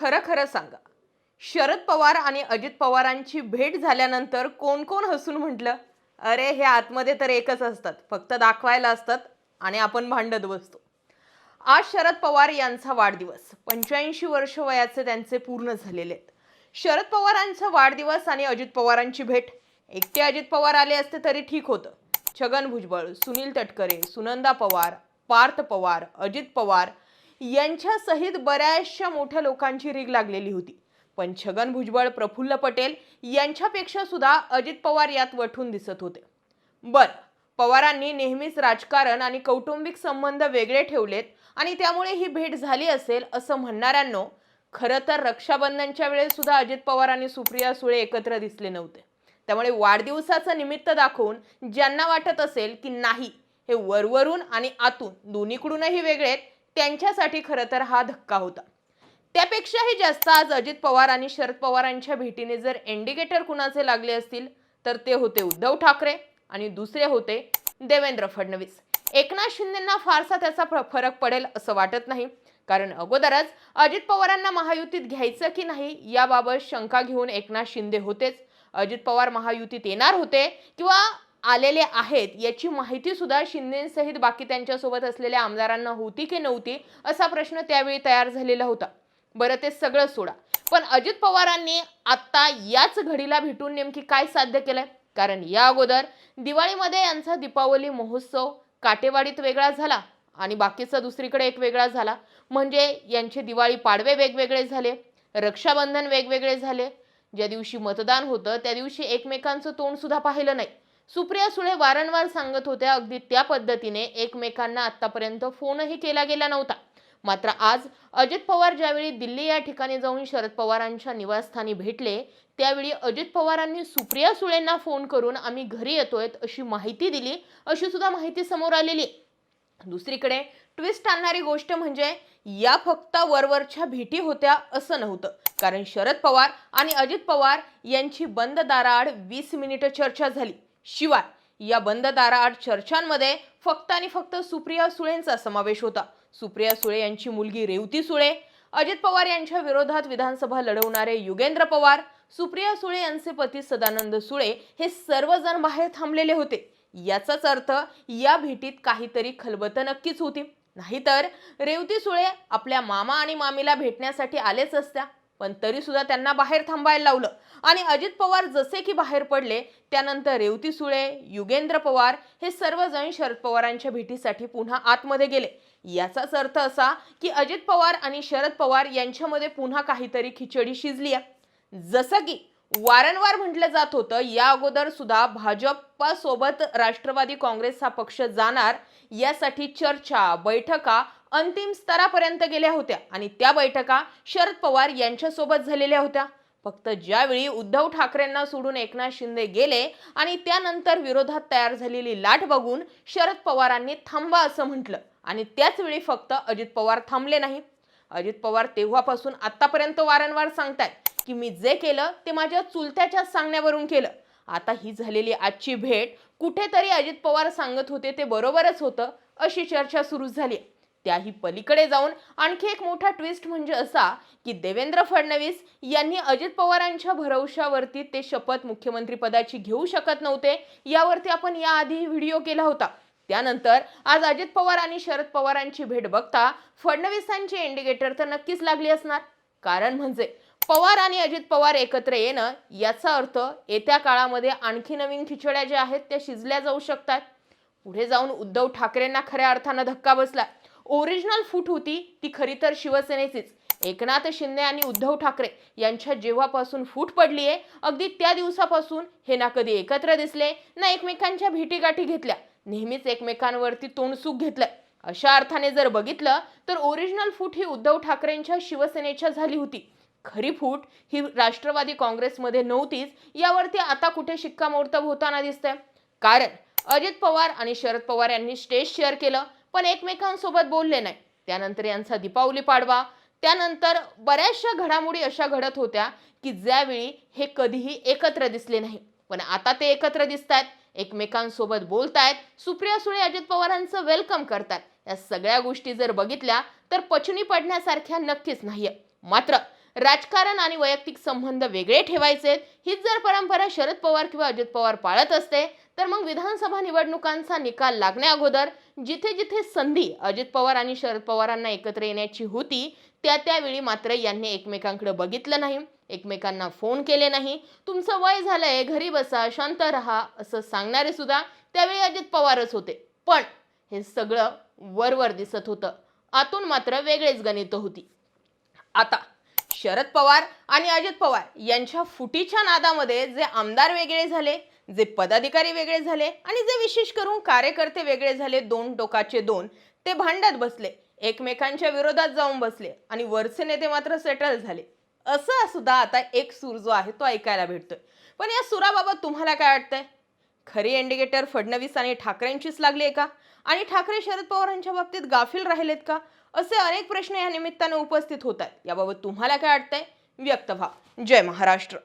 खरं खरं सांगा. शरद पवार आणि अजित पवारांची भेट झाल्यानंतर कोण कोण हसून म्हटलं? अरे हे आतमध्ये तर एकच असतात. फक्त दाखवायला असतात आणि आपण भांडत बसतो. आज शरद पवार यांचा वाढदिवस. पंच्याऐंशी वर्ष वयाचे त्यांचे पूर्ण झालेले आहेत. शरद पवारांचा वाढदिवस आणि अजित पवारांची भेट. एकटे अजित पवार आले असते तरी ठीक होतं. छगन भुजबळ सुनील तटकरे सुनंदा पवार पार्थ पवार अजित पवार यांच्यासहित बऱ्याचशा मोठ्या लोकांची रीग लागलेली होती. पण छगन भुजबळ प्रफुल्ल पटेल यांच्यापेक्षा सुद्धा अजित पवार यात वठून दिसत होते. बर पवारांनी नेहमीच राजकारण आणि कौटुंबिक संबंध वेगळे ठेवलेत आणि त्यामुळे ही भेट झाली असेल असं म्हणणाऱ्यांनो खरं तर रक्षाबंधनच्या वेळेस सुद्धा अजित पवार आणि सुप्रिया सुळे एकत्र दिसले नव्हते. त्यामुळे वाढदिवसाचं निमित्त दाखवून ज्यांना वाटत असेल की नाही हे वरवरून आणि आतून दोन्हीकडूनही वेगळे आहेत त्यांच्यासाठी खरं तर हा धक्का होता. त्यापेक्षाही जास्त आज अजित पवार आणि शरद पवारांच्या भेटीने जर इंडिकेटर कुणाचे लागले असतील तर ते होते उद्धव ठाकरे आणि दुसरे होते देवेंद्र फडणवीस. एकनाथ शिंदेंना फारसा त्याचा फ- फरक पडेल असं वाटत नाही कारण अगोदरच अजित पवारांना महायुतीत घ्यायचं की नाही याबाबत शंका घेऊन एकनाथ शिंदे होतेच. अजित पवार महायुतीत येणार होते किंवा आलेले आहेत याची माहिती सुद्धा शिंदेसहित बाकी त्यांच्यासोबत असलेल्या आमदारांना होती की नव्हती असा प्रश्न त्यावेळी तयार झालेला होता. बरं ते सगळं सोडा. पण अजित पवारांनी आता याच घडीला भेटून नेमकी काय साध्य केलंय? कारण या अगोदर दिवाळीमध्ये यांचा दीपावली महोत्सव काटेवाडीत वेगळा झाला आणि बाकीचा दुसरीकडे एक वेगळा झाला. म्हणजे यांचे दिवाळी पाडवे वेगवेगळे झाले रक्षाबंधन वेगवेगळे झाले. ज्या दिवशी मतदान होतं त्या दिवशी एकमेकांचं तोंडसुद्धा पाहिलं नाही. सुप्रिया सुळे वारंवार सांगत होत्या अगदी त्या पद्धतीने एकमेकांना आतापर्यंत फोनही केला गेला नव्हता. मात्र आज अजित पवार ज्यावेळी दिल्ली या ठिकाणी जाऊन शरद पवारांच्या निवासस्थानी भेटले त्यावेळी अजित पवारांनी सुप्रिया सुळेंना फोन करून आम्ही घरी येतोय अशी माहिती दिली अशी सुद्धा माहिती समोर आलेली. दुसरीकडे ट्विस्ट आणणारी गोष्ट म्हणजे या फक्त वरवरच्या भेटी होत्या असं नव्हतं. कारण शरद पवार आणि अजित पवार यांची बंद दाराआड वीस मिनिटं चर्चा झाली. शिवाय या बंद दाराआड चर्चांमध्ये फक्त आणि फक्त सुप्रिया सुळेंचा समावेश होता. सुप्रिया सुळे यांची मुलगी रेवती सुळे अजित पवार यांच्या विरोधात विधानसभा लढवणारे युगेंद्र पवार सुप्रिया सुळे यांचे पती सदानंद सुळे हे सर्वजण बाहेर थांबलेले होते. याचाच अर्थ या भेटीत काहीतरी खलबत नक्कीच होती. नाहीतर रेवती सुळे आपल्या मामा आणि मामीला भेटण्यासाठी आलेच असत्या. पण तरीसुद्धा त्यांना बाहेर थांबायला लावलं. आणि अजित पवार जसे की बाहेर पडले त्यानंतर रेवती सुळे युगेंद्र पवार हे सर्वजण शरद पवारांच्या भेटीसाठी पुन्हा आतमध्ये गेले. याचाच अर्थ असा की अजित पवार आणि शरद पवार यांच्यामध्ये पुन्हा काहीतरी खिचडी शिजली आहे जसं की वारंवार म्हटलं जात होतं या अगोदर सुद्धा भाजपासोबत राष्ट्रवादी काँग्रेस हा पक्ष जाणार यासाठी चर्चा बैठका अंतिम स्तरापर्यंत गेल्या होत्या आणि त्या बैठका शरद पवार यांच्यासोबत झालेल्या होत्या. फक्त ज्यावेळी उद्धव ठाकरेंना सोडून एकनाथ शिंदे गेले आणि त्यानंतर विरोधात तयार झालेली लाट बघून शरद पवारांनी थांबा असं म्हटलं आणि त्याचवेळी फक्त अजित पवार थांबले नाही. अजित पवार तेव्हापासून आतापर्यंत वारंवार सांगतायत की मी जे केलं ते माझ्या चुलत्याच्या सांगण्यावरून केलं. आता ही झालेली आजची भेट कुठेतरी अजित पवार सांगत होते ते बरोबरच होतं अशी चर्चा सुरू झाली त्याही पलीकडे जाऊन आणखी एक मोठा ट्विस्ट म्हणजे असा की देवेंद्र फडणवीस यांनी अजित पवारांच्या भरवशावरती ते शपथ मुख्यमंत्रीपदाची घेऊ शकत नव्हते. यावरती आपण याआधी व्हिडिओ केला होता. त्यानंतर आज अजित पवार आणि शरद पवारांची भेट बघता फडणवीसांची इंडिकेटर तर नक्कीच लागली असणार. कारण म्हणजे पवार आणि अजित पवार एकत्र येणं याचा अर्थ येत्या काळामध्ये आणखी नवीन खिचड्या ज्या आहेत त्या शिजल्या जाऊ शकतात. पुढे जाऊन उद्धव ठाकरेंना खऱ्या अर्थानं धक्का बसला. ओरिजिनल फूट होती ती खरी तर शिवसेनेचीच. एकनाथ शिंदे आणि उद्धव ठाकरे यांच्या जेव्हापासून फूट पडली आहे अगदी त्या दिवसापासून हे ना कधी एकत्र दिसले ना एकमेकांच्या भेटीगाठी घेतल्या नेहमीच एकमेकांवरती तोंडसूक घेतलं अशा अर्थाने जर बघितलं तर ओरिजिनल फूट ही उद्धव ठाकरेंच्या शिवसेनेच्या झाली होती. खरी फूट ही राष्ट्रवादी काँग्रेसमध्ये नव्हतीच यावरती आता कुठे शिक्कामोर्तब होताना दिसतंय. कारण अजित पवार आणि शरद पवार यांनी स्टेज शेअर केलं पण एकमेकांसोबत बोलले नाही. त्यानंतर यांचा दीपावली पाडवा. त्यानंतर बऱ्याचशा घडामोडी अशा घडत होत्या की ज्यावेळी हे कधीही एकत्र दिसले नाही. पण आता ते एकत्र दिसत आहेत एकमेकांसोबत बोलतायत सुप्रिया सुळे अजित पवारांचं वेलकम करतात. या सगळ्या गोष्टी जर बघितल्या तर पचनी पडण्यासारख्या नक्कीच नाहीये. मात्र राजकारण आणि वैयक्तिक संबंध वेगळे ठेवायचे. हीच जर परंपरा शरद पवार किंवा अजित पवार पाळत असते तर मग विधानसभा निवडणुकांचा निकाल लागण्या अगोदर जिथे जिथे संधी अजित पवार आणि शरद पवारांना एकत्र येण्याची होती त्या त्यावेळी मात्र यांनी एकमेकांकडे बघितलं नाही. एकमेकांना फोन केले नाही. तुमचं वय झालंय घरी बसा शांत राहा असं सांगणारे सुद्धा त्यावेळी अजित पवारच होते. पण हे सगळं वरवर दिसत होतं. आतून मात्र वेगळेच गणित होती. आता शरद पवार आणि अजित पवार यांच्या फुटीच्या नादामध्ये जे आमदार वेगळे झाले जे पदाधिकारी वेगळे झाले आणि जे विशेष करून कार्यकर्ते वेगळे झाले दोन टोकाचे दोन ते भांडत बसले एकमेकांच्या विरोधात जाऊन बसले आणि वरचे नेते मात्र सेटल झाले. असं सुद्धा आता एक सूर जो आहे तो ऐकायला भेटतोय. पण या सुराबाबत तुम्हाला काय वाटतंय? खरी इंडिकेटर फडणवीस आणि ठाकरेंचीच लागली आहे का? आणि ठाकरे शरद पवारांच्या बाबतीत गाफील राहिलेत का? असे अनेक प्रश्न या निमित्ताने उपस्थित होत आहेत. याबाबत तुम्हाला काय वाटतंय? व्यक्त व्हा. जय महाराष्ट्र.